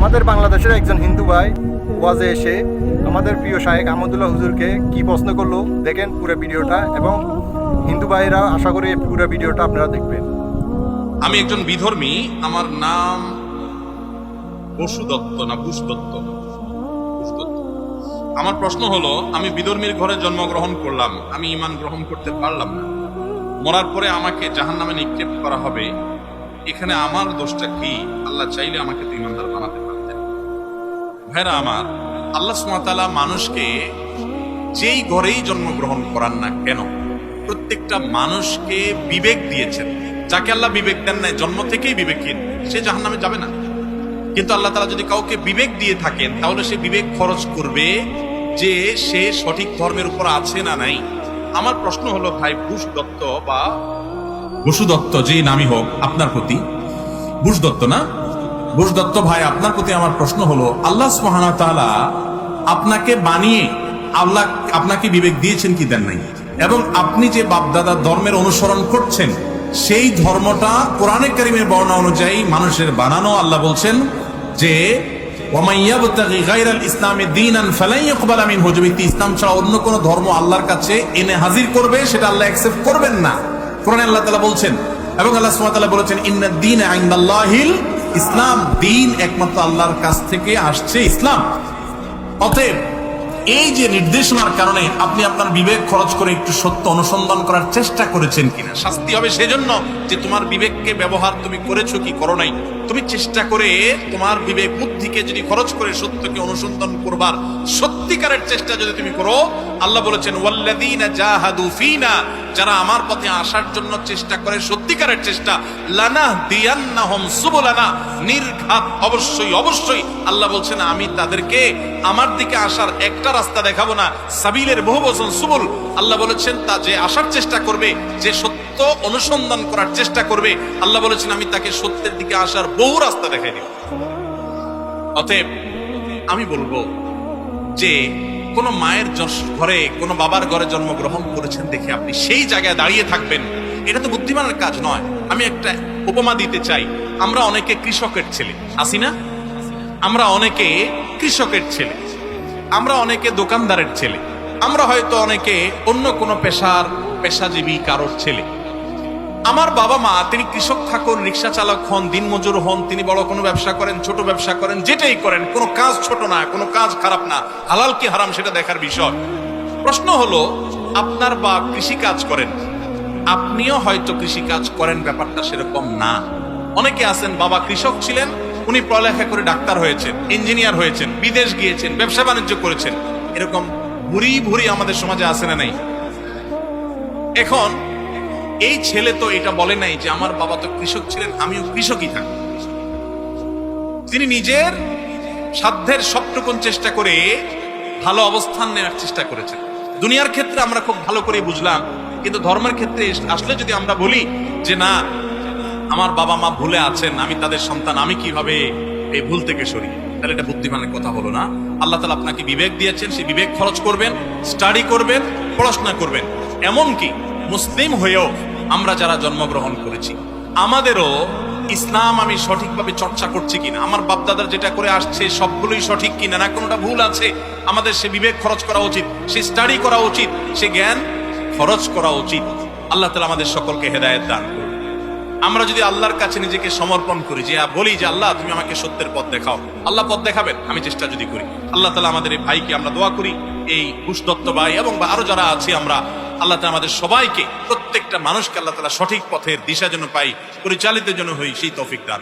আমাদের বাংলাদেশের একজন হিন্দু ভাই ওয়াজে এসে আমাদের প্রিয় শাহেক আহমদুল্লাহ হুজুরকে কি প্রশ্ন করল? দেখেন পুরো ভিডিওটা এবং হিন্দু ভাইরা আশা করি পুরো ভিডিওটা আপনারা দেখবেন। আমি একজন বিধর্মী, আমার নাম বসু দত্ত না বুস দত্ত। আমার প্রশ্ন হলো, আমি বিধর্মীর ঘরে জন্মগ্রহণ করলাম, আমি ইমান গ্রহণ করতে পারলাম না। মরার পরে আমাকে জাহান নামে নিক্ষেপ করা হবে। এখানে আমার দোষটা কি? আল্লাহ চাইলে আমাকে তো ইমানদার বানাতে ভাইরা আমার, আল্লাহ সুমাতালা মানুষকে যেই ঘরেই জন্মগ্রহণ করান না কেন, প্রত্যেকটা মানুষকে বিবেক দিয়েছেন। যাকে আল্লাহ বিবেক দেন নাই, জন্ম থেকেই বিবেকহীন, সে জাহান নামে যাবে না। কিন্তু আল্লাহ তালা যদি কাউকে বিবেক দিয়ে থাকেন, তাহলে সে বিবেক খরচ করবে যে সে সঠিক ধর্মের উপর আছে না নাই। আমার প্রশ্ন হলো, ভাই, বুশ দত্ত বা বসু দত্ত, যেই নামই হোক, আপনার প্রতি বুশ দত্ত না? বুশ দত্ত ভাই, আপনার প্রতি আমার প্রশ্ন হলো, আল্লাহ সুবহানাহু ওয়া তাআলা আপনাকে বানিয়ে আল্লাহ আপনাকে বিবেক দিয়েছেন কি দেন নাই? এবং আপনি যে বাপদাদার ধর্মের অনুসরণ করছেন, সেই ধর্মটা কোরআনে কারিমের বর্ণনা অনুযায়ী মানুষের বানানো। আল্লাহ বলছেন যে ইসলামে ছাড়া অন্য কোন ধর্ম আল্লাহর কাছে এনে হাজির করবে, সেটা আল্লাহ অ্যাকসেপ্ট করবেন না। কোরআনে আল্লাহ তাআলা বলছেন, এবং আল্লাহ বলেছেন ইসলাম দিন একমাত্র আল্লাহর কাছ থেকে আসছে ইসলাম। অতএব এই যে নির্দেশনার কারণে আপনি আপনার বিবেক খরচ করে একটু সত্য অনুসন্ধান করার চেষ্টা করেছেন কিনা? শাস্তি হবে সেজন্য যে তোমার বিবেককে ব্যবহার তুমি করেছ কি করো নাই? তুমি চেষ্টা করে তোমার বিবেক বুদ্ধিকে যদি খরচ করে সত্যকে অনুসন্ধান করবার সত্যিকারের চেষ্টা যদি তুমি করো, আল্লাহ বলেছেন, ওয়াল্লাযীনা জাহাদু ফিনা যারা আমার পথে আসার জন্য চেষ্টা করে সত্যিকারের চেষ্টা লানা দিয়ান্নাহুম সুবুলানা, নির্ঘাত অবশ্যই অবশ্যই। আল্লাহ বলছেন, আমি তাদেরকে আমার দিকে আসার একটা রাস্তা দেখাবো না। সাবিলের বহু বচন সুবুল। আল্লাহ বলেছেন, তা যে আসার চেষ্টা করবে, যে সত্য অনুসন্ধান করার চেষ্টা করবে, আল্লাহ বলেছেন, আমি তাকে সত্যের দিকে আসার বহু রাস্তা দেখাই দিব। অতএব, আমি বলব যে, কোন মায়ের ঘরে, কোন বাবার ঘরে জন্মগ্রহণ করেছেন দেখে আপনি সেই জায়গায় দাঁড়িয়ে থাকবেন। এটা তো বুদ্ধিমানের কাজ নয়। আমি একটা উপমা দিতে চাই। আমরা অনেকে কৃষকের ছেলে। আসি না আমরা অনেকে কৃষকের ছেলে। আমরা অনেকে দোকানদারের ছেলে। আমরা হয়তো অনেকে অন্য কোনো পেশার পেশাজীবী কারোর ছেলে। আমার বাবা মা, তিনি কৃষক থাকুন, রিক্সা চালক হন, দিনমজুর হন, তিনি বড় কোনো ব্যবসা করেন, ছোট ব্যবসা করেন, যেটাই করেন, কোনো কাজ ছোট না, কোনো কাজ খারাপ না, হালাল কি হারাম সেটা দেখার বিষয়। প্রশ্ন হলো, আপনার বা কৃষি কাজ করেন? আপনিও হয়তো কৃষি কাজ করেন, ব্যাপারটা সেরকম না। অনেকে আছেন, বাবা কৃষক ছিলেন উনি পড়ালেখা করে ডাক্তার হয়েছেন, ইঞ্জিনিয়ার হয়েছেন, বিদেশ গিয়েছেন, ব্যবসা বাণিজ্য করেছেন। এরকম ভুরি ভুরি আমাদের সমাজে আছে না নাই? এখন এই ছেলে তো এটা বলে নাই যে আমার বাবা তো কৃষক ছিলেন, আমিও কৃষকই থাকি তিনি নিজের সাধ্যের সবটুকুন চেষ্টা করে ভালো অবস্থান নেওয়ার চেষ্টা করেছেন। দুনিয়ার ক্ষেত্রে আমরা খুব ভালো করে বুঝলাম, কিন্তু ধর্মের ক্ষেত্রে আসলে যদি আমরা বলি যে না আমার বাবা মা ভুলে আছেন, আমি তাদের সন্তান, আমি কীভাবে এই ভুল থেকে সরি? তাহলে এটা বুদ্ধিমানের কথা হলো না। আল্লাহ তালা আপনাকে বিবেক দিয়েছেন, সেই বিবেক খরচ করবেন স্টাডি করবেন, পড়াশোনা করবেন। এমনকি মুসলিম হয়েও আমরা যারা জন্মগ্রহণ করেছি, আমাদেরও ইসলাম আমি সঠিকভাবে চর্চা করছি কিনা, আমার বাপদাদার যেটা করে আসছে, সবগুলোই সঠিক কিনা, না কোনোটা ভুল আছে, আমাদের সে বিবেক খরচ করা উচিত, সে স্টাডি করা উচিত, সে জ্ঞান খরচ করা উচিত। আল্লাহ তালা আমাদের সকলকে হেদায়েত দান করুন। আমরা যদি আল্লাহর কাছে নিজেকে সমর্পণ করি, যে বলি যে, আল্লাহ, তুমি আমাকে সত্যের পথ দেখাও। আল্লাহ পথ দেখাবেন, আমি চেষ্টা যদি করি। আল্লাহ তালা আমাদের এই ভাইকে আমরা দোয়া করি, এই কুশদত্ত ভাই এবং আরও যারা আছি আমরা, আল্লাহ তালা আমাদের সবাইকে, প্রত্যেকটা মানুষকে আল্লাহ তালা সঠিক পথের দিশা যেন পাই, পরিচালিত যেন হই, সেই তৌফিক দান